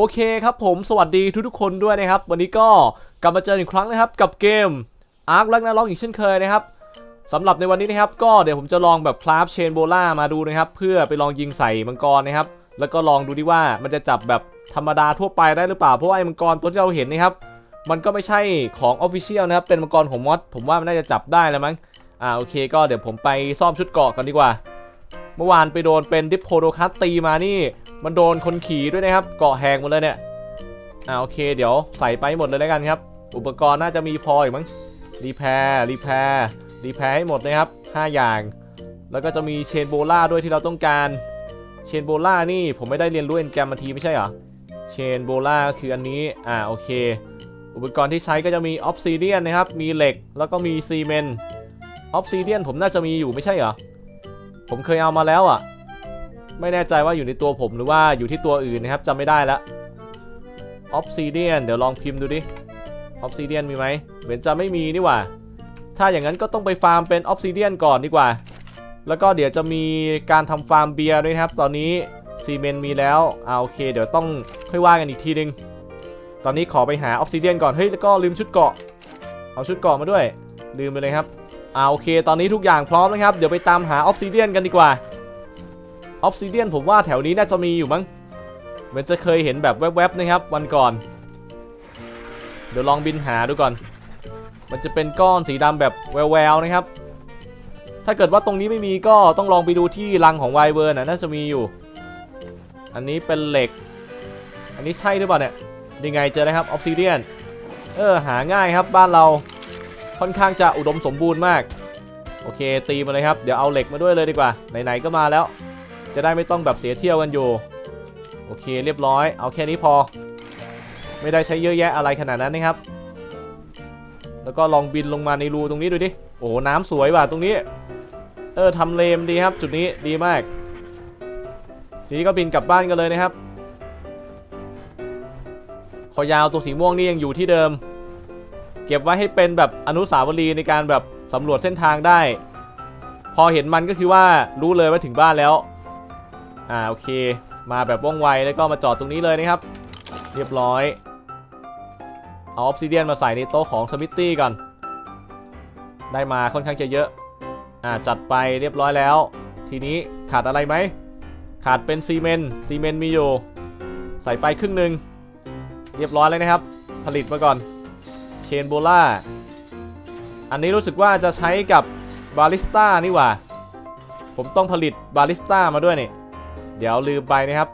โอเคครับผมสวัสดีทุกๆคนด้วยนะครับ วันนี้ก็กลับมาเจออีกครั้งนะครับ กับเกม Ark ลักนาล็อกอีกเช่นเคยนะครับสำหรับในวันนี้นะครับ ก็เดี๋ยวผมจะลองแบบคราฟเชนโบล่ามาดูนะครับ เพื่อไปลองยิงใส่มังกรนะครับ แล้วก็ลองดูดิว่ามันจะจับแบบธรรมดาทั่วไปได้หรือเปล่าเพราะว่าไอ้มังกรตัวที่เราเห็นนะครับ มันก็ไม่ใช่ของออฟฟิเชียลนะครับเป็นมังกรของมอสผมว่ามันน่าจะจับได้แล้วมั้งอ่าโอเค ก็เดี๋ยวผมไปซ่อมชุดเกาะกันดีกว่า เมื่อวานไปโดนเป็นดิปโพโดคัสตีมานี่ มันโดนคนขี่ด้วยนะครับ เกาะแหกหมดเลยเนี่ย อ่าโอเค เดี๋ยวใส่ไปหมดเลยแล้วกันครับ อุปกรณ์น่าจะมีพออีกมั้ง รีแพร์รีแพร์รีแพร์ให้หมดนะครับ 5 อย่าง แล้วก็จะมีเชนโบล่าด้วยที่เราต้องการ เชนโบล่านี่ผมไม่ได้เรียนรู้เอ็นแกรมมาทีไม่ใช่เหรอ เชนโบล่าก็คืออันนี้ อ่าโอเค อุปกรณ์ที่ใช้ก็จะมีออฟซิเดียนนะครับ มีเหล็ก แล้วก็มีซีเมนต์ ออฟซิเดียนผมน่าจะมีอยู่ไม่ใช่เหรอ ผมเคยเอามาแล้วอะ ไม่แน่ใจว่าอยู่ในตัวผมหรือว่าอยู่ที่ตัวอื่นนะครับจำไม่ได้ละออฟซิเดียนเดี๋ยวลองพิมพ์ดูดิออฟซิเดียนมีไหมเหมือนจะไม่มีนี่หว่า ถ้าอย่างนั้นก็ต้องไปฟาร์มเป็นออฟซิเดียนก่อนดีกว่า แล้วก็เดี๋ยวจะมีการทำฟาร์มเบียร์ด้วยนะครับ ตอนนี้ซีเมนต์มีแล้วอ่าโอเค เดี๋ยวต้องค่อยว่ากันอีกทีนึง ตอนนี้ขอไปหาออฟซิเดียนก่อน เฮ้ยแล้วก็ลืมชุดเกาะ เอาชุดเกาะมาด้วย ลืมไปเลยครับอ่าโอเค ตอนนี้ทุกอย่างพร้อมนะครับ เดี๋ยวไปตามหาออฟซิเดียนกันดีกว่า ออฟซิเดียนผมว่าแถวนี้น่าจะมีอยู่มั้งเหมือนจะเคยเห็นแบบแวบๆนะครับ วันก่อน เดี๋ยวลองบินหาดูก่อน มันจะเป็นก้อนสีดำแบบแววๆนะครับ ถ้าเกิดว่าตรงนี้ไม่มีก็ต้องลองไปดูที่รังของไวเวิร์นน่ะน่าจะมีอยู่ อันนี้เป็นเหล็ก อันนี้ใช่หรือเปล่าเนี่ยยังไงเจอแล้วครับออฟซิเดียนเออหาง่ายครับบ้านเราค่อนข้างจะอุดมสมบูรณ์มาก โอเคตีมาเลยครับ เดี๋ยวเอาเหล็กมาด้วยเลยดีกว่า ไหนๆก็มาแล้ว จะได้ไม่ต้องแบบเสียเที่ยวกันอยู่ โอเคเรียบร้อย เอาแค่นี้พอ ไม่ได้ใช้เยอะแยะอะไรขนาดนั้นนะครับ แล้วก็ลองบินลงมาในรูตรงนี้ดูดิ โอ้โหน้ำสวยว่ะตรงนี้ เออทำเลมดีครับ จุดนี้ดีมาก ทีนี้ก็บินกลับบ้านกันเลยนะครับ คอยาวตัวสีม่วงนี่ยังอยู่ที่เดิม เก็บไว้ให้เป็นแบบอนุสาวรีย์ในการแบบสำรวจเส้นทางได้ พอเห็นมันก็คือว่ารู้เลยว่าถึงบ้านแล้ว อ่าโอเค มาแบบว่องไวแล้วก็มาจอดตรงนี้เลยนะครับ เรียบร้อย เอาออฟซิเดียนมาใส่ในโต๊ะของสมิธตี้ก่อน ได้มาค่อนข้างจะเยอะอ่าจัดไปเรียบร้อยแล้ว ทีนี้ขาดอะไรไหม ขาดเป็นซีเมนต์ซีเมนต์มีอยู่ ใส่ไปครึ่งหนึ่งเรียบร้อยเลยนะครับ ผลิตมาก่อนเชนโบล่าอันนี้รู้สึกว่าจะใช้กับบาลิสต้านี่หว่า ผมต้องผลิตบาลิสต้ามาด้วยนี่ เดี๋ยวลืมไปนะครับ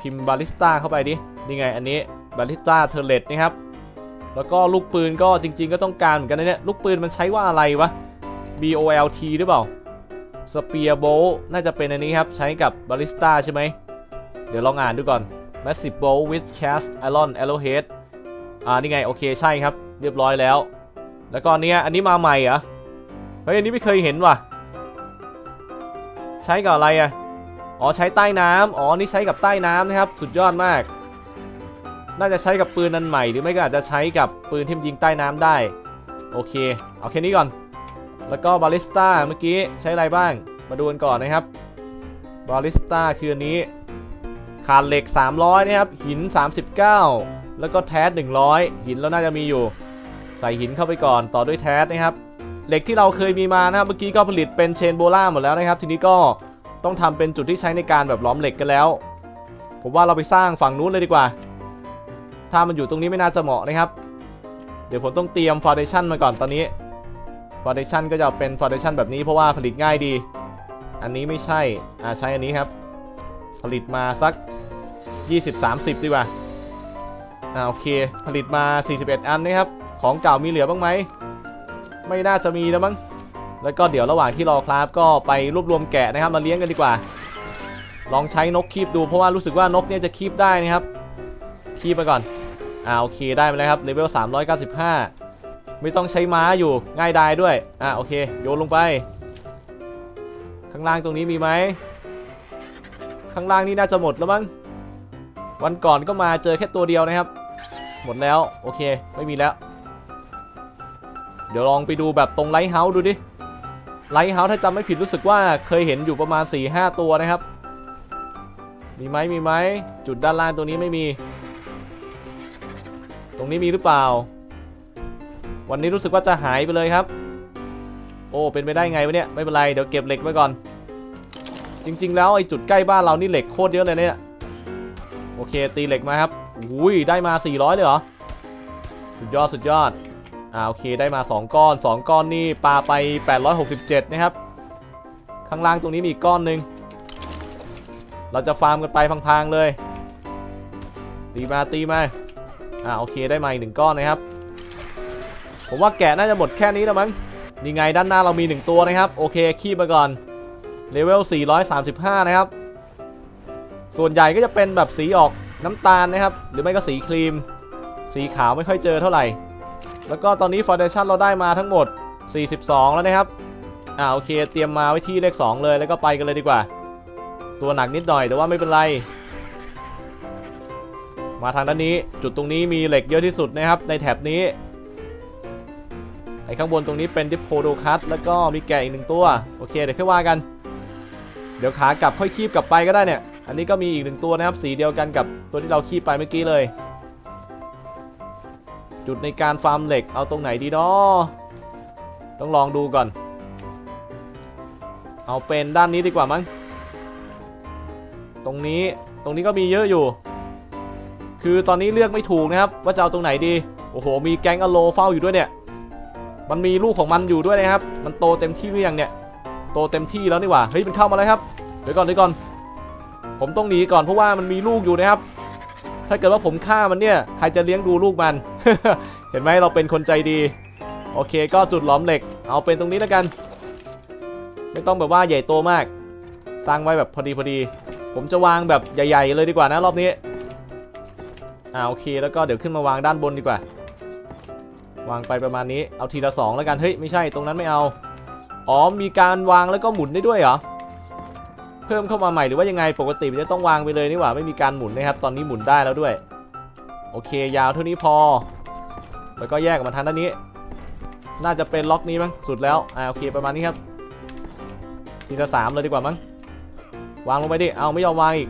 พิมพ์บาลิสต้าเข้าไปดิ นี่ไงอันนี้บาลิสต้าเทเลตนะครับ แล้วก็ลูกปืนก็จริง ๆ ก็ต้องการเหมือนกันนะเนี่ย ลูกปืนมันใช้ว่าอะไรวะ BOLT หรือเปล่าสเปียร์โบน่าจะเป็นอันนี้ครับ ใช้กับบาลิสต้าใช่ไหม เดี๋ยวลองอ่านดูก่อน Massive Bow with Cast Iron Arrowhead อ่านี่ไง โอเคใช่ครับ เรียบร้อยแล้ว แล้วก็เนี้ยอันนี้มาใหม่เหรอ เฮ้ย อันนี้ไม่เคยเห็นว่ะ ใช้กับอะไรอะ อ๋อใช้ใต้น้ำอ๋อนี่ใช้กับใต้น้ำนะครับ สุดยอดมาก น่าจะใช้กับปืนนันใหม่ หรือไม่ก็อาจจะใช้กับปืนที่มันยิงใต้น้ำได้ โอเค เอาแค่นี้ก่อน แล้วก็บาลิสต้าเมื่อกี้ใช้อะไรบ้าง มาดูกันก่อนนะครับบาลิสต้าคืออันนี้ขาดเหล็ก 300 นะครับ หิน 39 แล้วก็แทส100 หินแล้วน่าจะมีอยู่ ใส่หินเข้าไปก่อนต่อด้วยแทสนะครับ เหล็กที่เราเคยมีมานะครับ เมื่อกี้ก็ผลิตเป็นเชนโบล่าหมดแล้วนะครับ ทีนี้ก็ ต้องทำเป็นจุดที่ใช้ในการแบบล้อมเหล็กกันแล้ว ผมว่าเราไปสร้างฝั่งนู้นเลยดีกว่า ถ้ามันอยู่ตรงนี้ไม่น่าจะเหมาะนะครับ เดี๋ยวผมต้องเตรียมฟ u n เดชั่นมาก่อนตอนนี้ฟ u n เดชั่นก็จะเป็นฟ u n เดชั่นแบบนี้เพราะว่าผลิตง่ายดี อันนี้ไม่ใช่อ่าใช้อันนี้ครับ ผลิตมาสัก 20-30 ดีกว่าอ่าโอเคผลิตมา 41 อันนะครับ ของเก่ามีเหลือบ้างไหม ไม่น่าจะมีแล้วมั้ง แล้วก็เดี๋ยวระหว่างที่รอคราฟก็ไปรวบรวมแกะนะครับมาเลี้ยงกันดีกว่า ลองใช้นกคีบดูเพราะว่ารู้สึกว่านกเนี่ยจะคีบได้นะครับ คีบไปก่อนอ่าโอเคได้มาแล้วครับเลเวล395 ไม่ต้องใช้ม้าอยู่ง่ายดายด้วยอ่าโอเคโยนลงไป ข้างล่างตรงนี้มีไหมข้างล่างนี่น่าจะหมดแล้วมั้งวันก่อนก็มาเจอแค่ตัวเดียวนะครับ หมดแล้วโอเคไม่มีแล้ว เดี๋ยวลองไปดูแบบตรงไลท์เฮาส์ดูดิ ไลท์เฮาส์ถ้าจำไม่ผิดรู้สึกว่าเคยเห็นอยู่ประมาณ 4-5 ตัวนะครับ มีไหมมีไหมจุดด้านล่างตัวนี้ไม่มี ตรงนี้มีหรือเปล่า วันนี้รู้สึกว่าจะหายไปเลยครับ โอ้เป็นไปได้ไงวะเนี่ยไม่เป็นไรเดี๋ยวเก็บเหล็กไว้ก่อน จริง ๆ แล้วไอ้จุดใกล้บ้านเรานี่เหล็กโคตรเยอะเลยเนี่ยโอเคตีเหล็กมาครับอุ้ยได้มา 400 เลยเหรอสุดยอดสุดยอด อ่าโอเคได้มา 2 ก้อน 2 ก้อนนี่ปลาไป 867 นะครับ ข้างล่างตรงนี้มีอีกก้อนหนึ่งเราจะฟาร์มกันไปพังๆเลย ตีมาตีมาอ่าโอเคได้มาอีกหนึ่งก้อนนะครับ ผมว่าแกะน่าจะหมดแค่นี้แล้วมั้งนี่ไงด้านหน้าเรามี 1 ตัวนะครับ โอเคคีบมาก่อนเลเวล 435 นะครับ ส่วนใหญ่ก็จะเป็นแบบสีออกน้ำตาลนะครับ หรือไม่ก็สีครีม สีขาวไม่ค่อยเจอเท่าไหร่ แล้วก็ตอนนี้ฟ u n เดชั่นเราได้มาทั้งหมด 42 แล้วนะครับ อ่าโอเค เตรียมมาไว้ที่เลข 2 เลยแล้วก็ไปกันเลยดีกว่า ตัวหนักนิดหน่อยแต่ว่าไม่เป็นไร มาทางด้านนี้จุดตรงนี้มีเหล็กเยอะที่สุดนะครับ ในแถบนี้ไอ้ข้างบนตรงนี้เป็นดิโพโดคัสแล้วก็มีแกะอีกหนึ่งตัว โอเค เดี๋ยวค่อยว่ากัน เดี๋ยวขากลับค่อยคีบกลับไปก็ได้เนี่ย อันนี้ก็มีอีกหนึ่งตัวนะครับสีเดียวกันกับตัวที่เราคีบไปเมื่อกี้เลย จุดในการฟาร์มเหล็กเอาตรงไหนดีเนาะต้องลองดูก่อน เอาเป็นด้านนี้ดีกว่ามั้ง ตรงนี้ตรงนี้ก็มีเยอะอยู่ คือตอนนี้เลือกไม่ถูกนะครับ ว่าจะเอาตรงไหนดี โอ้โห มีแก๊งอโลเฝ้าอยู่ด้วยเนี่ย มันมีลูกของมันอยู่ด้วยนะครับ มันโตเต็มที่หรือยังเนี่ย โตเต็มที่แล้วนี่หว่า เฮ้ย มันเข้ามาแล้วครับ เดี๋ยวก่อนเดี๋ยวก่อน ผมต้องหนีก่อนเพราะว่ามันมีลูกอยู่นะครับ ถ้าเกิดว่าผมฆ่ามันเนี่ยใครจะเลี้ยงดูลูกมัน เห็นไหมเราเป็นคนใจดี โอเคก็จุดหลอมเหล็ก เอาเป็นตรงนี้แล้วกัน ไม่ต้องแบบว่าใหญ่โตมาก สร้างไว้แบบพอดีพอดี ผมจะวางแบบใหญ่ ๆ เลยดีกว่านะรอบนี้อ่าโอเคแล้วก็เดี๋ยวขึ้นมาวางด้านบนดีกว่า วางไปประมาณนี้เอาทีละสองแล้วกันเฮ้ยไม่ใช่ตรงนั้นไม่เอาอ๋อมีการวางแล้วก็หมุนได้ด้วยเหรอ เพิ่มเข้ามาใหม่หรือว่ายังไงปกติมันจะต้องวางไปเลยนี่หว่าไม่มีการหมุนนะครับ ตอนนี้หมุนได้แล้วด้วย โอเค ยาวเท่านี้พอ แล้วก็แยกออกมาทางด้านนี้ น่าจะเป็นล็อกนี้มั้งสุดแล้วอ่าโอเคประมาณนี้ครับทีละสามเลยดีกว่ามั้งวางลงไปดิเอาไม่ยอมวางอีก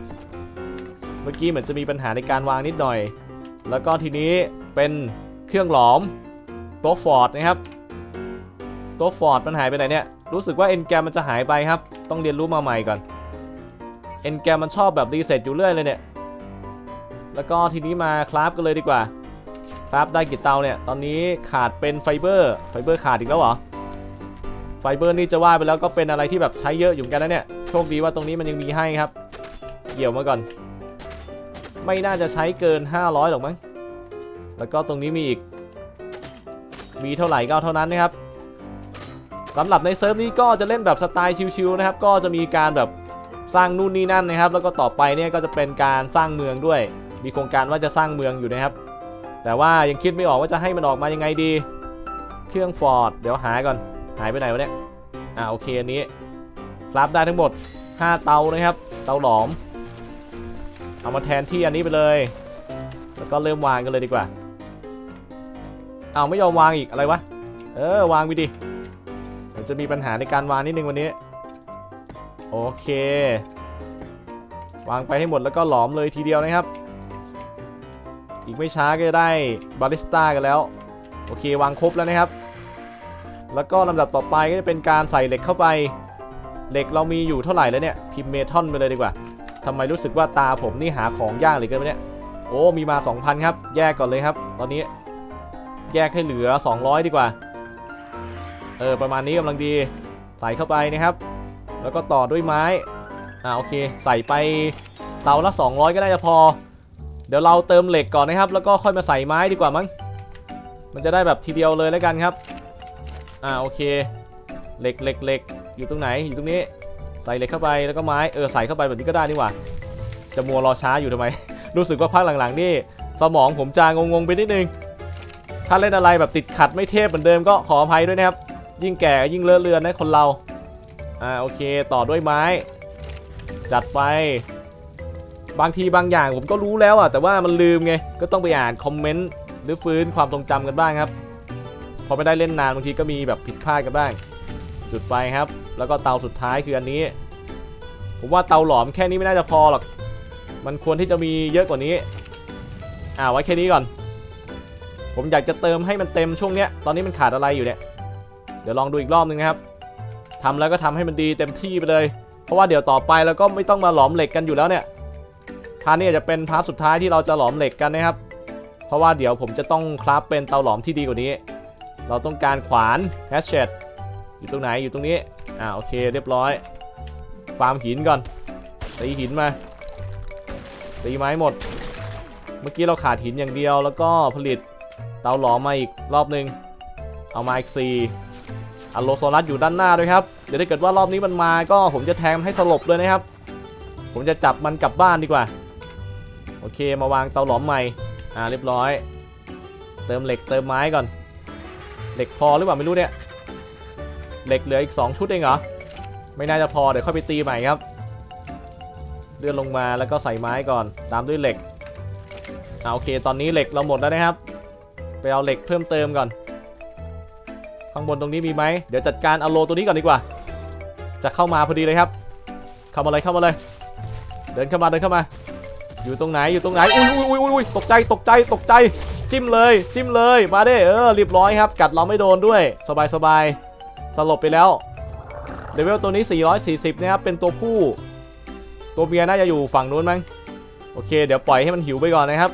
เมื่อกี้เหมือนจะมีปัญหาในการวางนิดหน่อย แล้วก็ทีนี้เป็นเครื่องหลอมโต๊ะฟอร์ดนะครับโต๊ะฟอร์ดมันหายไปไหนเนี่ยรู้สึกว่าเอ็นแกมมันจะหายไปครับ ต้องเรียนรู้มาใหม่ก่อน เอ็นแกมมันชอบแบบรีเซ็ตอยู่เรื่อยเลยเนี่ย แล้วก็ทีนี้มาคราฟกันเลยดีกว่า คราฟได้กี่เตาเนี่ย ตอนนี้ขาดเป็นไฟเบอร์ ไฟเบอร์ขาดอีกแล้วเหรอ ไฟเบอร์นี่จะว่าไปแล้วก็เป็นอะไรที่แบบใช้เยอะอยู่เหมือนกันนะเนี่ย โชคดีว่าตรงนี้มันยังมีให้ครับ เกี่ยวมาก่อน ไม่น่าจะใช้เกิน 500หรอกมั้ง แล้วก็ตรงนี้มีอีก มีเท่าไหร่ก็เท่านั้นนะครับสำหรับในเซิร์ฟนี้ก็จะเล่นแบบสไตล์ชิวๆนะครับ ก็จะมีการแบบ สร้างนู่นนี่นั่นนะครับ แล้วก็ต่อไปเนี่ยก็จะเป็นการสร้างเมืองด้วย มีโครงการว่าจะสร้างเมืองอยู่นะครับ แต่ว่ายังคิดไม่ออกว่าจะให้มันออกมายังไงดี เครื่องฟอร์ดเดี๋ยวหาก่อน หายไปไหนวะเนี่ย อ่าโอเคอันนี้ครับได้ทั้งหมด 5 เตานะครับ เตาหลอม เอามาแทนที่อันนี้ไปเลย แล้วก็เริ่มวางกันเลยดีกว่า เอาไม่ยอมวางอีกอะไรวะ เออวางไปดิเดี๋ยวจะมีปัญหาในการวางนิดนึงวันนี้ โอเค วางไปให้หมดแล้วก็หลอมเลยทีเดียวนะครับ อีกไม่ช้าก็จะได้บาริสต้ากันแล้ว โอเควางครบแล้วนะครับ แล้วก็ลำดับต่อไปก็จะเป็นการใส่เหล็กเข้าไป เหล็กเรามีอยู่เท่าไหร่แล้วเนี่ย พิมพ์เมทัลไปเลยดีกว่าทำไมรู้สึกว่าตาผมนี่หาของยากเหลยเกินวะเนี่ย โอ้ มีมา 2,000 ครับ แยกก่อนเลยครับ ตอนนี้ แยกให้เหลือ 200 ดีกว่า เออ ประมาณนี้กำลังดี ใส่เข้าไปนะครับ แล้วก็ต่อด้วยไม้ อ่าโอเค ใส่ไปเตาละ 200 ก็น่าจะพอ เดี๋ยวเราเติมเหล็กก่อนนะครับ แล้วก็ค่อยมาใส่ไม้ดีกว่ามั้ง มันจะได้แบบทีเดียวเลยแล้วกันครับ อ่าโอเค เหล็กเหล็กเหล็กอยู่ตรงไหน อยู่ตรงนี้ ใส่เหล็กเข้าไป แล้วก็ไม้ เออใส่เข้าไปแบบนี้ก็ได้นี่หว่า จะมัวรอช้าอยู่ทำไม รู้สึกว่าพักหลังๆนี่สมองผมจะงงๆไปนิดนึง ถ้าเล่นอะไรแบบติดขัดไม่เทพเหมือนเดิมก็ขออภัยด้วยนะครับ ยิ่งแก่ยิ่งเลอะเลือนนะคนเรา อ่าโอเคต่อด้วยไม้ จัดไป บางทีบางอย่างผมก็รู้แล้วอะแต่ว่ามันลืมไงก็ต้องไปอ่านคอมเมนต์หรือฟื้นความทรงจำกันบ้างครับ พอไม่ได้เล่นนานบางทีก็มีแบบผิดพลาดกันบ้าง จุดไฟครับ แล้วก็เตาสุดท้ายคืออันนี้ ผมว่าเตาหลอมแค่นี้ไม่น่าจะพอหรอกมันควรที่จะมีเยอะกว่านี้ อ่าไว้แค่นี้ก่อน ผมอยากจะเติมให้มันเต็มช่วงเนี้ย ตอนนี้มันขาดอะไรอยู่เนี่ย เดี๋ยวลองดูอีกรอบนึงนะครับ ทำแล้วก็ทำให้มันดีเต็มที่ไปเลย เพราะว่าเดี๋ยวต่อไปเราก็ไม่ต้องมาหลอมเหล็กกันอยู่แล้วเนี่ยพาร์ทนี้อาจจะเป็นพาร์ทสุดท้ายที่เราจะหลอมเหล็กกันนะครับ เพราะว่าเดี๋ยวผมจะต้องคราฟเป็นเตาหลอมที่ดีกว่านี้ เราต้องการขวานแฮชเชตอยู่ตรงไหนอยู่ตรงนี้อ่าโอเคเรียบร้อยฟาร์มหินก่อนตีหินมาตีไม้หมด เมื่อกี้เราขาดหินอย่างเดียวแล้วก็ผลิตเตาหลอมมาอีกรอบนึง เอามาอีกสี่ อัลโลโซลัสอยู่ด้านหน้าด้วยครับ เดี๋ยวถ้าเกิดว่ารอบนี้มันมาก็ผมจะแทงมันให้สลบเลยนะครับ ผมจะจับมันกลับบ้านดีกว่า โอเคมาวางเตาหลอมใหม่ อ่าเรียบร้อย เติมเหล็กเติมไม้ก่อน เหล็กพอหรือเปล่าไม่รู้เนี่ย เหล็กเหลืออีก 2 ชุดเองเหรอ ไม่น่าจะพอเดี๋ยวค่อยไปตีใหม่ครับ เลื่อนลงมาแล้วก็ใส่ไม้ก่อน ตามด้วยเหล็กอ่าโอเค ตอนนี้เหล็กเราหมดแล้วนะครับ ไปเอาเหล็กเพิ่มเติมก่อน ข้างบนตรงนี้มีไหมเดี๋ยวจัดการเอาโลตัวนี้ก่อนดีกว่า จะเข้ามาพอดีเลยครับ เข้ามาเลยเข้ามาเลย เดินเข้ามาเดินเข้ามา อยู่ตรงไหนอยู่ตรงไหนอุ้ยอุ้ยอุ้ยอุ้ยตกใจตกใจตกใจ จิ้มเลยจิ้มเลยมาเด้เออเรียบร้อยครับ กัดเราไม่โดนด้วย สบายสบายสลบไปแล้วเลเวลตัวนี้ 440 นะครับ เป็นตัวผู้ ตัวเมียน่าจะอยู่ฝั่งนู้นมั้ง โอเค เดี๋ยวปล่อยให้มันหิวไปก่อนนะครับ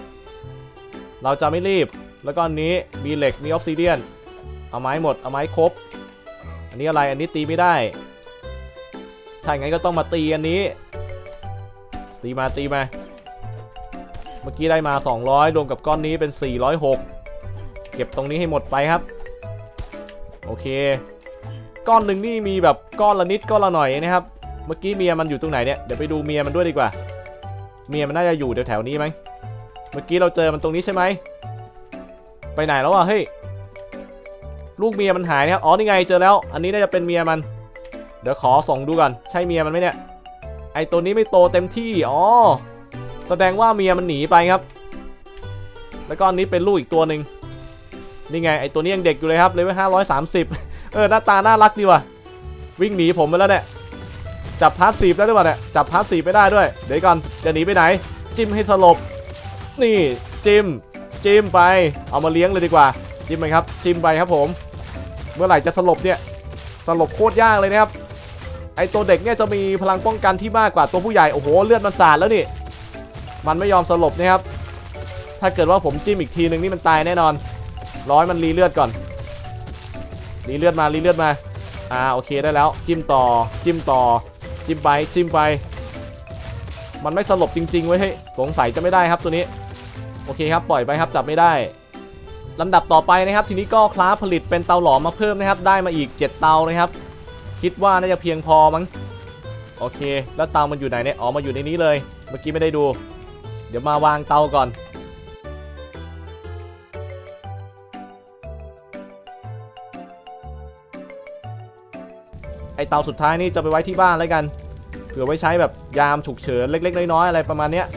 เราจะไม่รีบ แล้วก็อันนี้มีเหล็ก มีออฟซิเดียน เอาไม้หมด เอาไม้ครบ อันนี้อะไรอันนี้ตีไม่ได้ ถ้าอย่างนั้นก็ต้องมาตีอันนี้ ตีมาตีมา เมื่อกี้ได้มา 200 รวมกับก้อนนี้เป็น 406 เก็บตรงนี้ให้หมดไปครับ โอเค ก้อนหนึ่งนี่มีแบบก้อนละนิดก้อนละหน่อยนะครับ เมื่อกี้เมียมันอยู่ตรงไหนเนี่ย เดี๋ยวไปดูเมียมันด้วยดีกว่า เมียมันน่าจะอยู่แถวๆนี้มั้ง เมื่อกี้เราเจอมันตรงนี้ใช่ไหม ไปไหนแล้วอะเฮ้ย ลูกเมียมันหายนะครับ อ๋อ นี่ไงเจอแล้ว อันนี้น่าจะเป็นเมียมัน เดี๋ยวขอส่องดูก่อน ใช่เมียมันไหมเนี่ย ไอตัวนี้ไม่โตเต็มที่ อ๋อ แสดงว่าเมียมันหนีไปครับ แล้วก็อันนี้เป็นลูกอีกตัวหนึ่งนี่ไง ไอตัวนี้ยังเด็กอยู่เลยครับเลเวลห้าร้อยสามสิบเออ หน้าตาน่ารักดีว่ะ วิ่งหนีผมไปแล้วเนี่ย จับพาร์ทสีได้หรือเปล่าเนี่ย จับพาร์ทสีไม่ได้ด้วย เดี๋ยวก่อน จะหนีไปไหน จิ้มให้สลบ นี่ จิ้ม จิ้มไป เอามาเลี้ยงเลยดีกว่า จิ้มไปครับ จิ้มไปครับผม เมื่อไหร่จะสลบเนี่ยสลบโคตรยากเลยนะครับ ไอตัวเด็กเนี่ยจะมีพลังป้องกันที่มากกว่าตัวผู้ใหญ่ โอ้โหเลือดมันสาดแล้วนี่ มันไม่ยอมสลบนะครับ ถ้าเกิดว่าผมจิ้มอีกทีหนึ่งนี่มันตายแน่นอน ร้อยมันรีเลือดก่อน รีเลือดมารีเลือดมา อ่าโอเคได้แล้ว จิ้มต่อ จิ้มต่อ จิ้มไปจิ้มไป มันไม่สลบจริงๆไว้เฮ้ยสงสัยจะไม่ได้ครับตัวนี้ โอเคครับปล่อยไปครับจับไม่ได้ ลำดับต่อไปนะครับ ทีนี้ก็คลาสผลิตเป็นเตาหลอมมาเพิ่มนะครับ ได้มาอีก 7 เตานะครับ คิดว่าน่าจะเพียงพอมั้งโอเค แล้วเตามันอยู่ไหนเนี่ยอ๋อมาอยู่ในนี้เลย เมื่อกี้ไม่ได้ดู เดี๋ยวมาวางเตาก่อนไอเตาสุดท้ายนี่จะไปไว้ที่บ้านแล้วกันเผื่อไว้ใช้แบบยามฉุกเฉินเล็ก ๆ น้อยๆอะไรประมาณเนี้ย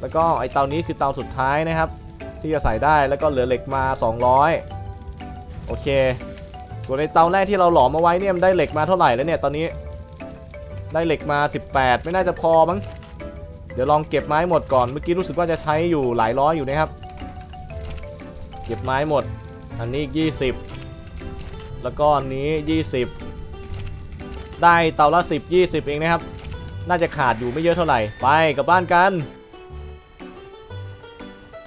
แล้วก็ไอเตานี้คือเตาสุดท้ายนะครับ ที่จะใส่ได้แล้วก็เหลือเหล็กมา 200 โอเคส่วนในเตาแรกที่เราหลอมมาไว้เนี่ยมันได้เหล็กมาเท่าไหร่แล้วเนี่ยตอนนี้ ได้เหล็กมา 18 ไม่น่าจะพอมั้งเดี๋ยวลองเก็บไม้หมดก่อนเมื่อกี้รู้สึกว่าจะใช้อยู่หลายร้อยอยู่นะครับ เก็บไม้หมด อันนี้อีก20 แล้วก็อันนี้ 20 ได้เตาละ 10 20 เองนะครับ น่าจะขาดอยู่ไม่เยอะเท่าไหร่ไปกลับบ้านกัน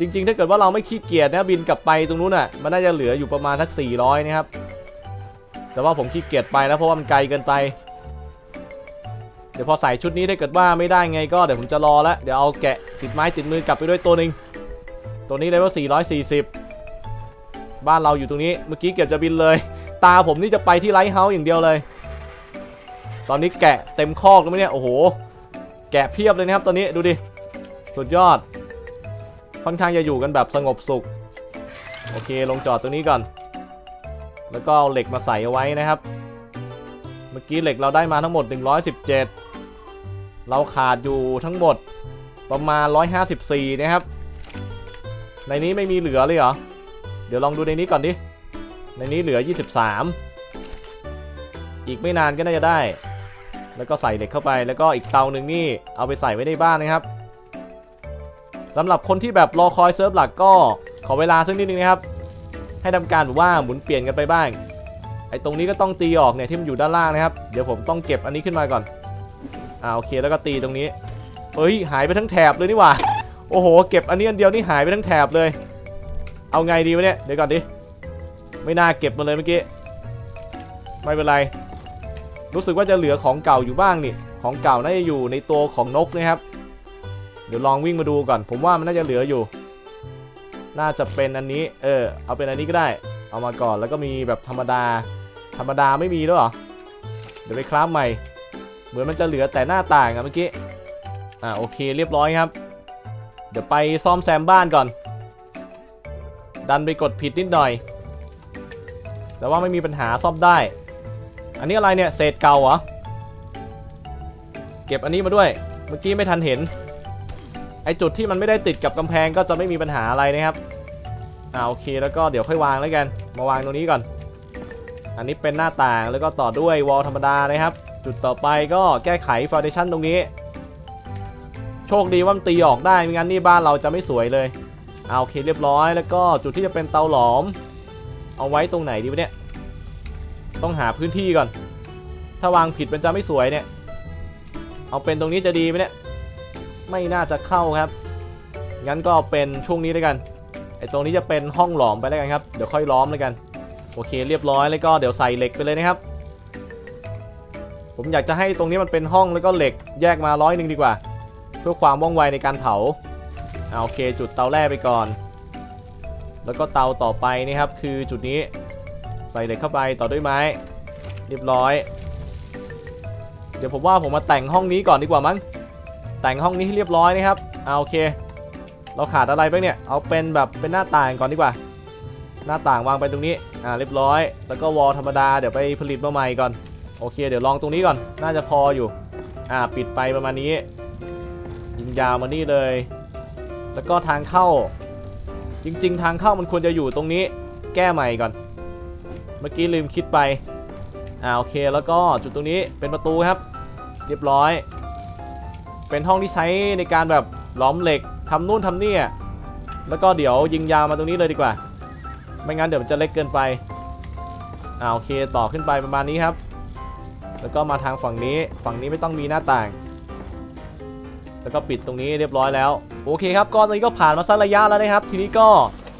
จริง ๆ ถ้าเกิดว่าเราไม่ขี้เกียจนะบินกลับไปตรงนู้นน่ะมันน่าจะเหลืออยู่ประมาณสัก400นะครับแต่ว่าผมขี้เกียจไปแล้วเพราะว่ามันไกลเกินไป เดี๋ยวพอใส่ชุดนี้ถ้าเกิดว่าไม่ได้ไงก็เดี๋ยวผมจะรอแล้วเดี๋ยวเอาแกะติดไม้ติดมือกลับไปด้วยตัวหนึ่งตัวนี้เลยว่า440 บ้านเราอยู่ตรงนี้เมื่อกี้เกือบจะบินเลย ตาผมนี่จะไปที่ไลท์เฮาส์อย่างเดียวเลย ตอนนี้แกะเต็มคอกแล้วมั้ยเนี่ยโอ้โห แกะเพียบเลยนะครับตอนนี้ดูดิสุดยอด ค่อนข้างจะอยู่กันแบบสงบสุข โอเคลงจอดตรงนี้ก่อน แล้วก็เอาเหล็กมาใส่เอาไว้นะครับ เมื่อกี้เหล็กเราได้มาทั้งหมด 117 เราขาดอยู่ทั้งหมดประมาณ 154 นะครับ ในนี้ไม่มีเหลือเลยเหรอ เดี๋ยวลองดูในนี้ก่อนดิ ในนี้เหลือ 23 อีกไม่นานก็น่าจะได้ แล้วก็ใส่เหล็กเข้าไป แล้วก็อีกเตาหนึ่งนี่เอาไปใส่ไว้ในบ้านนะครับ สำหรับคนที่แบบรอคอยเซิร์ฟหลักก็ขอเวลาสักนิดนึงนะครับ ให้ทำการแบบว่าหมุนเปลี่ยนกันไปบ้าง ไอ้ตรงนี้ก็ต้องตีออกเนี่ยที่มันอยู่ด้านล่างนะครับ เดี๋ยวผมต้องเก็บอันนี้ขึ้นมาก่อน อ่าโอเคแล้วก็ตีตรงนี้เฮ้ยหายไปทั้งแถบเลยนี่หว่า โอ้โหเก็บอันนี้อันเดียวนี่หายไปทั้งแถบเลย เอาไงดีวะเนี่ยเดี๋ยวก่อนดิ ไม่น่าเก็บมาเลยเมื่อกี้ ไม่เป็นไร รู้สึกว่าจะเหลือของเก่าอยู่บ้างนี่ ของเก่าน่าจะอยู่ในตัวของนกนะครับ เดี๋ยวลองวิ่งมาดูก่อน ผมว่ามันน่าจะเหลืออยู่ น่าจะเป็นอันนี้ เออ เอาเป็นอันนี้ก็ได้ เอามาก่อน แล้วก็มีแบบธรรมดา ธรรมดาไม่มีด้วยหรอ เดี๋ยวไปคราฟใหม่ เหมือนมันจะเหลือแต่หน้าต่างอะเมื่อกี้ อ่าโอเคเรียบร้อยครับ เดี๋ยวไปซ่อมแซมบ้านก่อน ดันไปกดผิดนิดหน่อย แต่ว่าไม่มีปัญหาซ่อมได้ อันนี้อะไรเนี่ย เศษเก่าเหรอ เก็บอันนี้มาด้วย เมื่อกี้ไม่ทันเห็น ไอจุดที่มันไม่ได้ติดกับกำแพงก็จะไม่มีปัญหาอะไรนะครับอ่าโอเคแล้วก็เดี๋ยวค่อยวางแล้วกัน มาวางตรงนี้ก่อน อันนี้เป็นหน้าต่างแล้วก็ต่อด้วยวอลธรรมดานะครับ จุดต่อไปก็แก้ไขฟ u n เดชั่นตรงนี้ โชคดีว่ามันตีออกได้ไม่งั้นนี่บ้านเราจะไม่สวยเลยเอาโอเคเรียบร้อย แล้วก็จุดที่จะเป็นเตาหลอม เอาไว้ตรงไหนดีวะเนี่ยต้องหาพื้นที่ก่อน ถ้าวางผิดมันจะไม่สวยเนี่ย เอาเป็นตรงนี้จะดีไหมเนี่ย ไม่น่าจะเข้าครับ งั้นก็เป็นช่วงนี้ด้วยกัน ไอ้ตรงนี้จะเป็นห้องหลอมไปแล้วกันครับ เดี๋ยวค่อยล้อมแล้วกัน โอเคเรียบร้อยแล้วก็เดี๋ยวใส่เหล็กไปเลยนะครับ ผมอยากจะให้ตรงนี้มันเป็นห้องแล้วก็เหล็กแยกมาร้อยหนึ่งดีกว่า เพื่อความว่องไวในการเผาเอาโอเคจุดเตาแรกไปก่อน แล้วก็เตาต่อไปนี่ครับคือจุดนี้ใส่เหล็กเข้าไปต่อด้วยไม้ เรียบร้อย เดี๋ยวผมว่าผมมาแต่งห้องนี้ก่อนดีกว่ามั้ง แต่งห้องนี้ให้เรียบร้อยนะครับเอาโอเค เราขาดอะไรบ้างเนี่ย เอาเป็นแบบเป็นหน้าต่างก่อนดีกว่า หน้าต่างวางไปตรงนี้ อ่า เรียบร้อย แล้วก็วอลธรรมดา เดี๋ยวไปผลิตมาใหม่ก่อน โอเค เดี๋ยวลองตรงนี้ก่อน น่าจะพออยู่ อ่า ปิดไปประมาณนี้ ยิงยาวมานี่เลย แล้วก็ทางเข้า จริง ๆ ทางเข้ามันควรจะอยู่ตรงนี้ แก้ใหม่ก่อน เมื่อกี้ลืมคิดไป อ่า โอเค แล้วก็จุดตรงนี้เป็นประตูครับ เรียบร้อย เป็นห้องที่ใช้ในการแบบล้อมเหล็กทำนู่นทำนี่อะแล้วก็เดี๋ยวยิงยาวมาตรงนี้เลยดีกว่า ไม่งั้นเดี๋ยวมันจะเล็กเกินไปอ่าโอเคต่อขึ้นไปประมาณนี้ครับ แล้วก็มาทางฝั่งนี้ฝั่งนี้ไม่ต้องมีหน้าต่าง แล้วก็ปิดตรงนี้เรียบร้อยแล้ว โอเคครับก็ตอนนี้ก็ผ่านมาสักระยะแล้วนะครับ ทีนี้ก็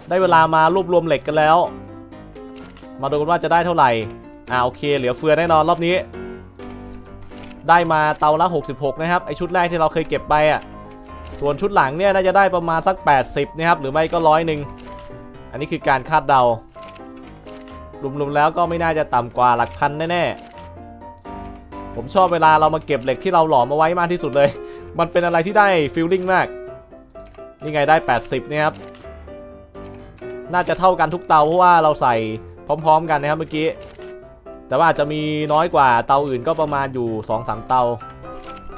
ได้เวลามารวบรวมเหล็กกันแล้ว มาดูกันว่าจะได้เท่าไหร่อ่าโอเค เหลือเฟือแน่นอนรอบนี้ ได้มาเตาละ 66 นะครับ ไอชุดแรกที่เราเคยเก็บไปอะ ส่วนชุดหลังเนี่ยน่าจะได้ประมาณสัก 80 นะครับ หรือไม่ก็ร้อยหนึ่ง อันนี้คือการคาดเดารวมๆแล้วก็ไม่น่าจะต่ำกว่าหลักพันแน่ๆ ผมชอบเวลาเรามาเก็บเหล็กที่เราหลอมมาไว้มากที่สุดเลย มันเป็นอะไรที่ได้ฟีลลิ่งมาก นี่ไงได้ 80นี่ยครับ น่าจะเท่ากันทุกเตาเพราะว่าเราใส่พร้อม ๆ กันนะครับเมื่อกี้ แต่ว่าจะมีน้อยกว่าเตาอื่นก็ประมาณอยู่2-3เตา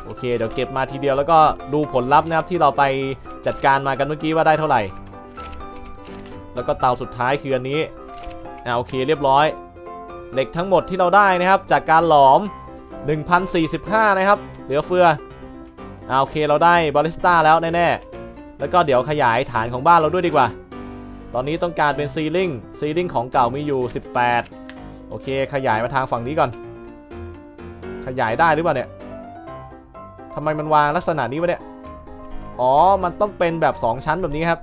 โอเค เดี๋ยวเก็บมาทีเดียวแล้วก็ดูผลลัพธ์นะครับที่เราไปจัดการมากันเมื่อกี้ว่าได้เท่าไหร่ แล้วก็เตาสุดท้ายคืออันนี้อ่าโอเคเรียบร้อย เหล็กทั้งหมดที่เราได้นะครับ จากการหลอม 1045 นะครับ เหลือเฟืออ่าโอเคเราได้บาริสต้าแล้วแน่ๆ แล้วก็เดี๋ยวขยายฐานของบ้านเราด้วยดีกว่า ตอนนี้ต้องการเป็นซีลิงซีลิงของเก่ามีอยู่ 18 โอเค ขยายมาทางฝั่งนี้ก่อน ขยายได้หรือเปล่าเนี่ยทำไมมันวางลักษณะนี้วะเนี่ย อ๋อ มันต้องเป็นแบบ 2 ชั้นแบบนี้ครับ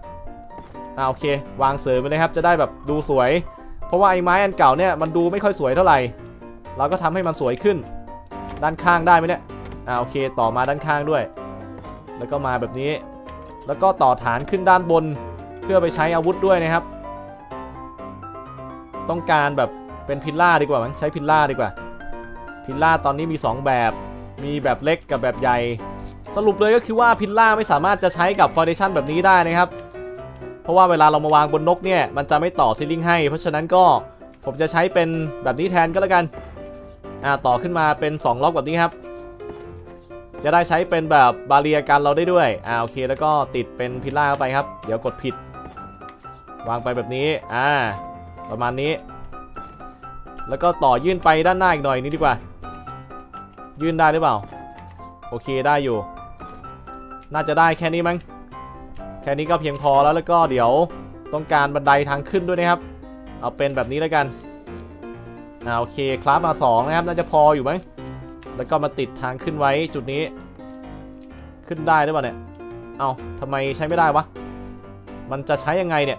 อ่าโอเค วางเสริมไปเลยครับ จะได้แบบดูสวย เพราะว่าไอ้ไม้อันเก่าเนี่ยมันดูไม่ค่อยสวยเท่าไหร่ เราก็ทำให้มันสวยขึ้น ด้านข้างได้ไหมเนี่ย อ่าโอเค ต่อมาด้านข้างด้วย แล้วก็มาแบบนี้ แล้วก็ต่อฐานขึ้นด้านบน เพื่อไปใช้อาวุธด้วยนะครับ ต้องการแบบ เป็นพิลล่าดีกว่ามั้งใช้พิลล่าดีกว่า พิลล่าตอนนี้มี 2 แบบ มีแบบเล็กกับแบบใหญ่ สรุปเลยก็คือว่าพิลล่าไม่สามารถจะใช้กับฟ u n เดชั่นแบบนี้ได้นะครับ เพราะว่าเวลาเรามาวางบนนกเนี่ย มันจะไม่ต่อซีลิงให้ เพราะฉะนั้นก็ผมจะใช้เป็นแบบนี้แทนก็แล้วกัน อ่าต่อขึ้นมาเป็น 2 ล็อกแบบนี้ครับ จะได้ใช้เป็นแบบบาเรียกันเราได้ด้วย อ่าโอเค แล้วก็ติดเป็นพิลล่าเข้าไปครับ เดี๋ยวกดผิด วางไปแบบนี้ อ่า ประมาณนี้ แล้วก็ต่อยื่นไปด้านหน้าอีกหน่อยนี้ดีกว่า ยื่นได้หรือเปล่า โอเคได้อยู่ น่าจะได้แค่นี้มั้ง แค่นี้ก็เพียงพอแล้วแล้วก็เดี๋ยวต้องการบันไดทางขึ้นด้วยนะครับ เอาเป็นแบบนี้แล้วกัน อ่าโอเคคลาสมาสองนะครับน่าจะพออยู่มั้ง แล้วก็มาติดทางขึ้นไว้จุดนี้ ขึ้นได้หรือเปล่าเนี่ย เอาทำไมใช้ไม่ได้วะ มันจะใช้ยังไงเนี่ย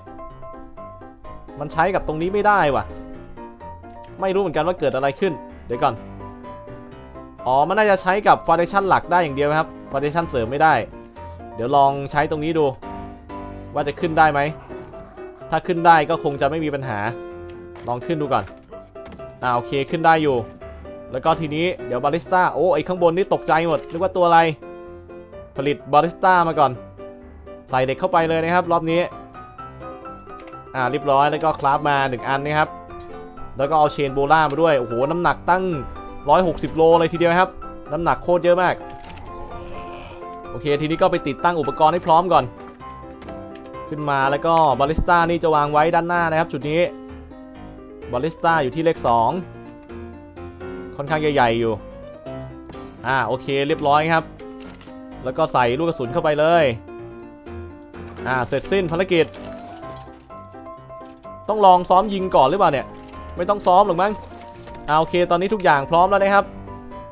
มันใช้กับตรงนี้ไม่ได้ว่ะ ไม่รู้เหมือนกันว่าเกิดอะไรขึ้น เดี๋ยวก่อน อ๋อ มันน่าจะใช้กับฟ u n เดชันหลักได้อย่างเดียวครับฟ u n เดชันเสริมไม่ได้ เดี๋ยวลองใช้ตรงนี้ดู ว่าจะขึ้นได้ไหม ถ้าขึ้นได้ก็คงจะไม่มีปัญหา ลองขึ้นดูก่อน อ่าโอเคขึ้นได้อยู่ แล้วก็ทีนี้เดี๋ยวบาริสต้าโอ้ไอข้างบนนี่ตกใจหมดนึกว่าตัวอะไร ผลิตบาริสต้ามาก่อน ใส่เด็กเข้าไปเลยนะครับ รอบนี้ อ่าเรียบร้อยแล้วก็คราฟมา 1 อันนะครับ แล้วก็เอาเชนโบล่ามาด้วย โอ้โห น้ำหนักตั้ง 160 โลเลยทีเดียวครับ น้ำหนักโคตรเยอะมาก โอเค ทีนี้ก็ไปติดตั้งอุปกรณ์ให้พร้อมก่อน ขึ้นมาแล้วก็บาริสต้านี่จะวางไว้ด้านหน้านะครับ จุดนี้ บาริสต้าอยู่ที่เลข 2 ค่อนข้างใหญ่ๆอยู่ อ่า โอเค เรียบร้อยครับ แล้วก็ใส่ลูกกระสุนเข้าไปเลย อ่า เสร็จสิ้นภารกิจ ต้องลองซ้อมยิงก่อนหรือเปล่าเนี่ย ไม่ต้องซ้อมหรอกมั้งอ่าโอเค ตอนนี้ทุกอย่างพร้อมแล้วนะครับ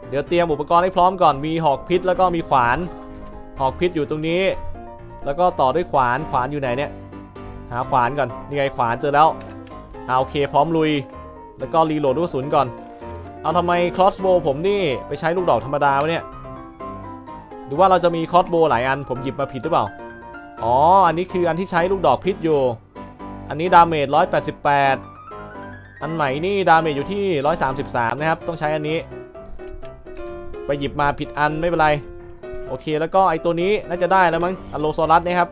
เดี๋ยวเตรียมอุปกรณ์ให้พร้อมก่อนมีหอกพิษแล้วก็มีขวาน หอกพิษอยู่ตรงนี้ แล้วก็ต่อด้วยขวานขวานอยู่ไหนเนี่ย หาขวานก่อนนี่ไงขวานเจอแล้วอ่าโอเค พร้อมลุย แล้วก็รีโหลดลูกกระสุนก่อน เอาทำไมครอสโบผมนี่ไปใช้ลูกดอกธรรมดาวะเนี่ยหรือว่าเราจะมีคอสโบหลายอันผมหยิบมาผิดหรือเปล่า อ๋อ อันนี้คืออันที่ใช้ลูกดอกพิษอยู่ อันนี้ดาเมจ188 อันใหม่นี่ดาเมจอยู่ที่ 133 นะครับ ต้องใช้อันนี้ ไปหยิบมาผิดอันไม่เป็นไร โอเคแล้วก็ไอตัวนี้น่าจะได้แล้วมั้งอโลซอรัสนะครับ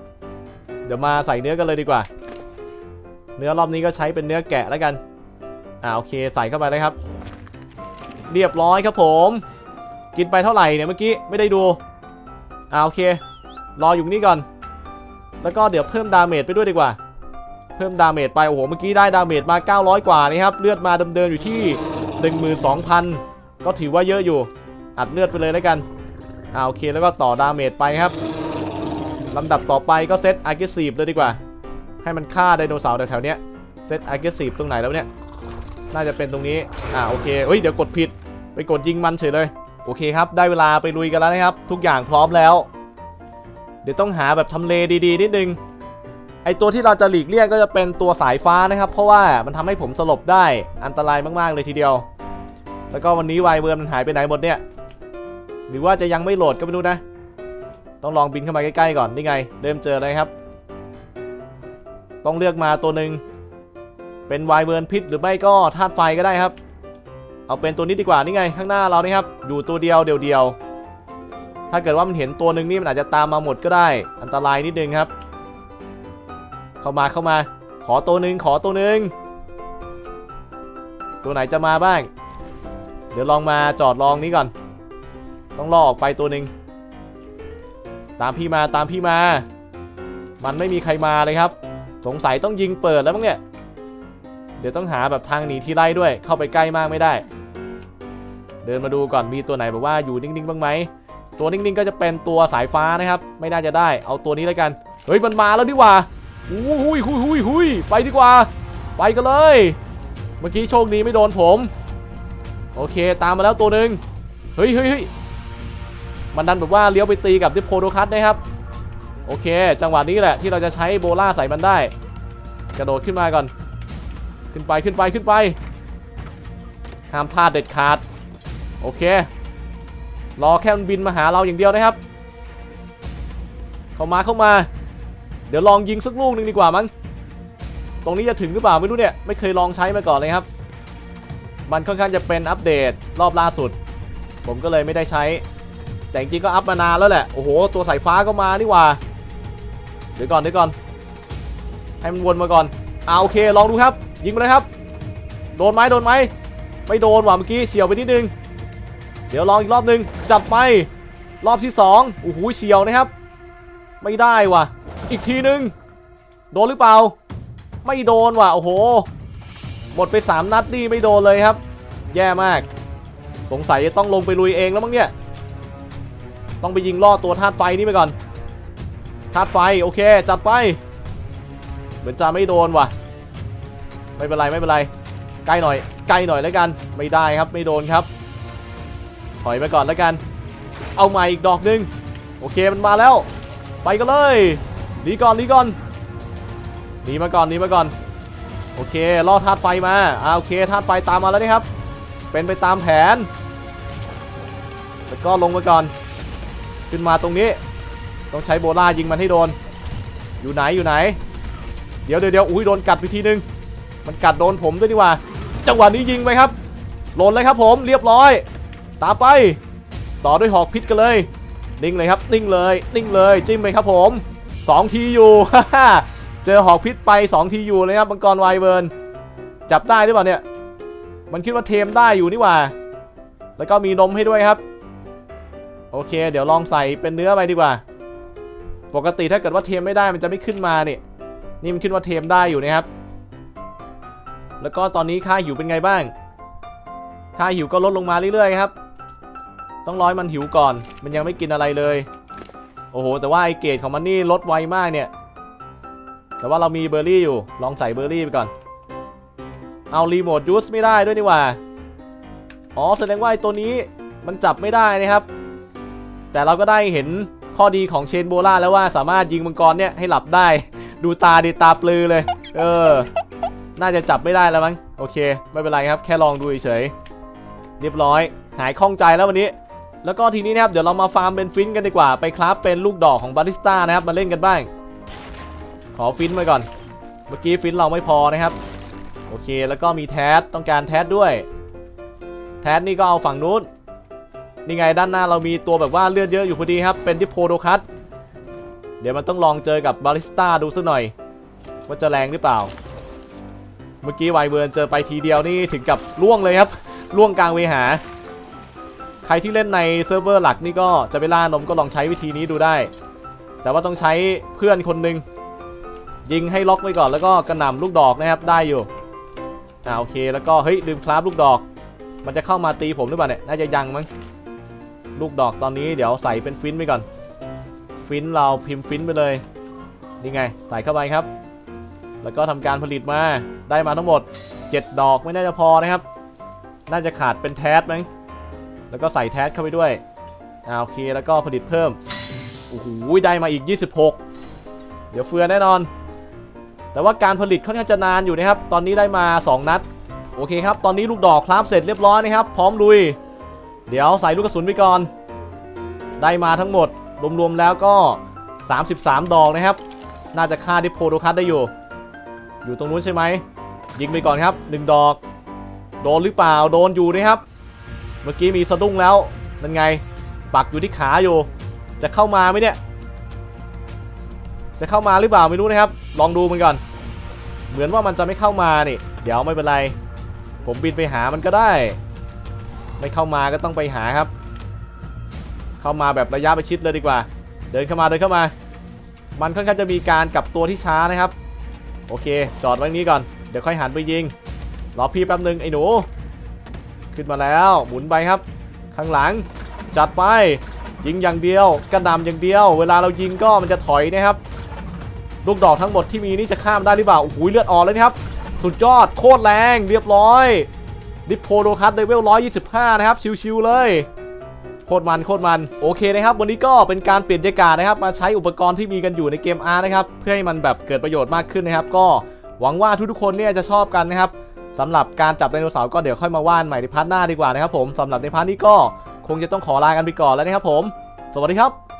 เดี๋ยวมาใส่เนื้อกันเลยดีกว่า เนื้อรอบนี้ก็ใช้เป็นเนื้อแกะแล้วกัน อ่าโอเคใส่เข้าไปเลยครับ เรียบร้อยครับผม กินไปเท่าไหร่เนี่ยเมื่อกี้ไม่ได้ดู อ่าโอเค รออยู่นี่ก่อน แล้วก็เดี๋ยวเพิ่มดาเมจไปด้วยดีกว่า เพิ่มดาเมจไป โอ้โห เมื่อกี้ได้ดาเมจมา 900 กว่านี่ครับ เลือดมาเดิมๆอยู่ที่ 12,000 ก็ถือว่าเยอะอยู่ อัดเลือดไปเลยแล้วกันอ่าโอเค แล้วก็ต่อดาเมจไปครับลำดับต่อไปก็เซตอาร์เกซีฟเลยดีกว่า ให้มันฆ่าไดโนเสาร์แถวๆเนี้ย เซตอาร์เกซีฟตรงไหนแล้วเนี่ย น่าจะเป็นตรงนี้ อ่าโอเคเฮ้ย เดี๋ยวกดผิด ไปกดยิงมันเฉยเลย โอเคครับ ได้เวลาไปลุยกันแล้วนะครับ ทุกอย่างพร้อมแล้ว เดี๋ยวต้องหาแบบทำเลดีๆนิดนึง ไอตัวที่เราจะหลีกเลี่ยงก็จะเป็นตัวสายฟ้านะครับ เพราะว่ามันทำให้ผมสลบได้อันตรายมากๆเลยทีเดียว แล้วก็วันนี้วายเวิร์มมันหายไปไหนหมดเนี่ย หรือว่าจะยังไม่โหลดก็ไม่รู้นะ ต้องลองบินเข้ามาใกล้ๆก่อนนี่ไง เริ่มเจอเลยครับ ต้องเลือกมาตัวหนึ่งเป็นวายเวิร์นพิษหรือไม่ก็ธาตุไฟก็ได้ครับ เอาเป็นตัวนี้ดีกว่านี่ไง ข้างหน้าเรานี่ครับ อยู่ตัวเดียวเดียวๆถ้าเกิดว่ามันเห็นตัวหนึ่งนี่มันอาจจะตามมาหมดก็ได้ อันตรายนิดนึงครับ เข้ามาเข้ามา ขอตัวหนึ่งขอตัวหนึ่งตัวไหนจะมาบ้าง เดี๋ยวลองมาจอดลองนี้ก่อน ต้องล่อออกไปตัวหนึ่งตามพี่มาตามพี่มา มันไม่มีใครมาเลยครับ สงสัยต้องยิงเปิดแล้วมั้งเนี่ย เดี๋ยวต้องหาแบบทางหนีที่ไล่ด้วย เข้าไปใกล้มากไม่ได้ เดินมาดูก่อนมีตัวไหนแบบว่าอยู่นิ่งๆบ้างไหมตัวนิ่งๆก็จะเป็นตัวสายฟ้านะครับ ไม่น่าจะได้ เอาตัวนี้แล้วกัน เฮ้ยมันมาแล้วดีกว่า หุยหุยหุยหุยหยไปดีกว่า ไปกันเลย เมื่อกี้โชคดีไม่โดนผม โอเคตามมาแล้วตัวหนึ่งเฮ้ยเฮ้ยมันดันแบบว่าเลี้ยวไปตีกับที่โพโดคัสนะครับ โอเค จังหวะนี้แหละที่เราจะใช้โบล่าใส่มันได้ กระโดดขึ้นมาก่อน ขึ้นไปขึ้นไปขึ้นไป ห้ามพลาดเด็ดขาด โอเค รอแค่มันบินมาหาเราอย่างเดียวนะครับ เข้ามาเข้ามา เดี๋ยวลองยิงสักลูกหนึ่งดีกว่ามั้ง ตรงนี้จะถึงหรือเปล่าไม่รู้เนี่ย ไม่เคยลองใช้มาก่อนเลยครับ มันค่อนข้างจะเป็นอัปเดตรอบล่าสุด ผมก็เลยไม่ได้ใช้ แต่จริงก็อัพมานานแล้วแหละ โอ้โห ตัวสายฟ้าก็มานี่ว่า เดี๋ยวก่อนเดี๋ยวก่อน ให้มันวนมาก่อนอ่าโอเค ลองดูครับ ยิงไปเลยครับ โดนไหมโดนไหมไม่โดนว่ะเมื่อกี้เฉียวไปนิดนึง เดี๋ยวลองอีกรอบนึง จัดไป รอบที่2โอ้โหเฉียวนะครับ ไม่ได้ว่ะ อีกทีนึง โดนหรือเปล่า ไม่โดนว่ะ โอ้โห หมดไป 3 นัดนี่ไม่โดนเลยครับ แย่มาก สงสัยจะต้องลงไปลุยเองแล้วมั้งเนี่ย ต้องไปยิงล่อตัวธาตุไฟนี่ไปก่อน ธาตุไฟ โอเค จัดไป เหมือนจะไม่โดนว่ะ ไม่เป็นไรไม่เป็นไร ใกล้หน่อย ใกล้หน่อยแล้วกัน ไม่ได้ครับ ไม่โดนครับ ถอยไปก่อนแล้วกัน เอาใหม่อีกดอกหนึง โอเคมันมาแล้ว ไปกันเลย หนีก่อนหนีก่อนหนีมาก่อนหนีมาก่อน โอเคล่อธาตุไฟมาอ่าโอเคธาตุไฟตามมาแล้วนี่ครับ เป็นไปตามแผนแล้วก็ลงมาก่อน ขึ้นมาตรงนี้ ต้องใช้โบล่ายิงมันให้โดน อยู่ไหนอยู่ไหน เดี๋ยวเดี๋ยวเดี๋ยวอุ้ยโดนกัดไปทีนึง มันกัดโดนผมด้วยดีกว่า จังหวะนี้ยิงไปครับหล่นเลยครับผมเรียบร้อย ตามไป ต่อด้วยหอกพิษกันเลย นิ่งเลยครับนิ่งเลยนิ่งเลยจิ้มไปครับผม 2ทีอยู่เจอหอกพิษไป 2 ทีอยู่เลยครับมังกรไวเบิร์นจับได้หรือเปล่าเนี่ย มันคิดว่าเทมได้อยู่นี่หว่า แล้วก็มีนมให้ด้วยครับ โอเค เดี๋ยวลองใส่เป็นเนื้อไปดีกว่า ปกติถ้าเกิดว่าเทมไม่ได้มันจะไม่ขึ้นมาเนี่ยนี่มันขึ้นว่าเทมได้อยู่นะครับ แล้วก็ตอนนี้ค่าหิวเป็นไงบ้าง ค่าหิวก็ลดลงมาเรื่อยๆครับ ต้องร้อยมันหิวก่อน มันยังไม่กินอะไรเลย อ้โห แต่ว่าไอเกรดของมันนี่ลดไวมากเนี่ย แต่ว่าเรามีเบอร์รี่อยู่ ลองใส่เบอร์รี่ไปก่อน เอารีโมทยูสไม่ได้ด้วยนี่ว่า อ๋อ แสดงว่าไอตัวนี้มันจับไม่ได้นะครับ แต่เราก็ได้เห็นข้อดีของเชนโบล่าแล้วว่าสามารถยิงมังกรเนี่ยให้หลับได้ ดูตาดีตาปลือเลย เออ น่าจะจับไม่ได้แล้วมั้ง โอเค ไม่เป็นไรครับ แค่ลองดูเฉย เรียบร้อย หายข้องใจแล้ววันนี้ แล้วก็ทีนี้นะครับเดี๋ยวเรามาฟาร์มเป็นฟินกันดีกว่าไปคราฟเป็นลูกดอกของบาริสต้านะครับมาเล่นกันบ้าง ขอฟินไว้ก่อน เมื่อกี้ฟินเราไม่พอนะครับ โอเคแล้วก็มีแทสต้องการแทสด้วย แทสนี่ก็เอาฝั่งนู้นนี่ไงด้านหน้าเรามีตัวแบบว่าเลือดเยอะอยู่พอดีครับเป็นที่โพโดคัสเดี๋ยวมันต้องลองเจอกับบาริสต้าดูสักหน่อย ว่าจะแรงหรือเปล่า เมื่อกี้ไวเบิร์นเจอไปทีเดียวนี่ถึงกับล่วงเลยครับล่วงกลางเวหา ใครที่เล่นในเซิร์ฟเวอร์หลักนี่ก็จะไปล่านมก็ลองใช้วิธีนี้ดูได้ แต่ว่าต้องใช้เพื่อนคนหนึ่งยิงให้ล็อกไว้ก่อนแล้วก็กระหน่ำลูกดอกนะครับได้อยู่อ่าโอเคแล้วก็เฮ้ยลืมคราฟลูกดอก มันจะเข้ามาตีผมหรือเปล่าเนี่ยน่าจะยังมั้งลูกดอกตอนนี้เดี๋ยวใส่เป็นฟินไปก่อน ฟินเราพิมพ์ฟินไปเลยนี่ไงใส่เข้าไปครับ แล้วก็ทำการผลิตมาได้มาทั้งหมด 7 ดอกไม่น่าจะพอนะครับ น่าจะขาดเป็นแทสมั้ง แล้วก็ใส่แทสเข้าไปด้วยอ่าโอเคแล้วก็ผลิตเพิ่มโอ้โหได้มาอีก 26 เดี๋ยวเฟือแน่นอน แต่ว่าการผลิตค่อนข้างจะนานอยู่นะครับ ตอนนี้ได้มา 2 นัด โอเคครับ ตอนนี้ลูกดอกคราฟเสร็จเรียบร้อยนะครับ พร้อมลุย เดี๋ยวใส่ลูกกระสุนไปก่อน ได้มาทั้งหมด รวมๆแล้วก็ 33 ดอกนะครับ น่าจะฆ่าดิโพโดคัสได้อยู่ อยู่ตรงนู้นใช่ไหมยิงไปก่อนครับ 1 ดอก โดนหรือเปล่า โดนอยู่นะครับ มื่อกี้มีสะดุ้งแล้วนั่นไง ปักอยู่ที่ขาอยู่ จะเข้ามาไหมเนี่ย จะเข้ามาหรือเปล่าไม่รู้นะครับ ลองดูมันก่อน เหมือนว่ามันจะไม่เข้ามานี่ เดี๋ยวไม่เป็นไร ผมบินไปหามันก็ได้ ไม่เข้ามาก็ต้องไปหาครับ เข้ามาแบบระยะประชิดเลยดีกว่า เดินเข้ามาเดินเข้ามา มันค่อนข้างจะมีการกลับตัวที่ช้านะครับ โอเค จอดไว้นี้ก่อน เดี๋ยวค่อยหันไปยิง รอพี่แป๊บนึงไอ้หนู ขึ้นมาแล้ว หมุนไปครับ ข้างหลัง จัดไป ยิงอย่างเดียวกระหนำอย่างเดียว เวลาเรายิงก็มันจะถอยนะครับ ลูกดอกทั้งหมดที่มีนี่จะข้ามได้หรือเปล่าโอ้โหเลือดออกเลยนะครับ สุดยอดโคตรแรงเรียบร้อยดิปโพโดคัสเลเวล125 นะครับ ชิวๆเลยโคตรมันโคตรมันโอเคนะครับ วันนี้ก็เป็นการเปลี่ยนบรรยากาศนะครับ มาใช้อุปกรณ์ที่มีกันอยู่ในเกม R นะครับ เพื่อให้มันแบบเกิดประโยชน์มากขึ้นนะครับ ก็หวังว่าทุกๆคนเนี่ยจะชอบกันนะครับ สำหรับการจับไดโนเสาร์ก็เดี๋ยวค่อยมาว่านใหม่ในพาร์ทหน้าดีกว่านะครับผมสำหรับในพาร์ทนี้ก็คงจะต้องขอลากันไปก่อนแล้วนะครับผม สวัสดีครับ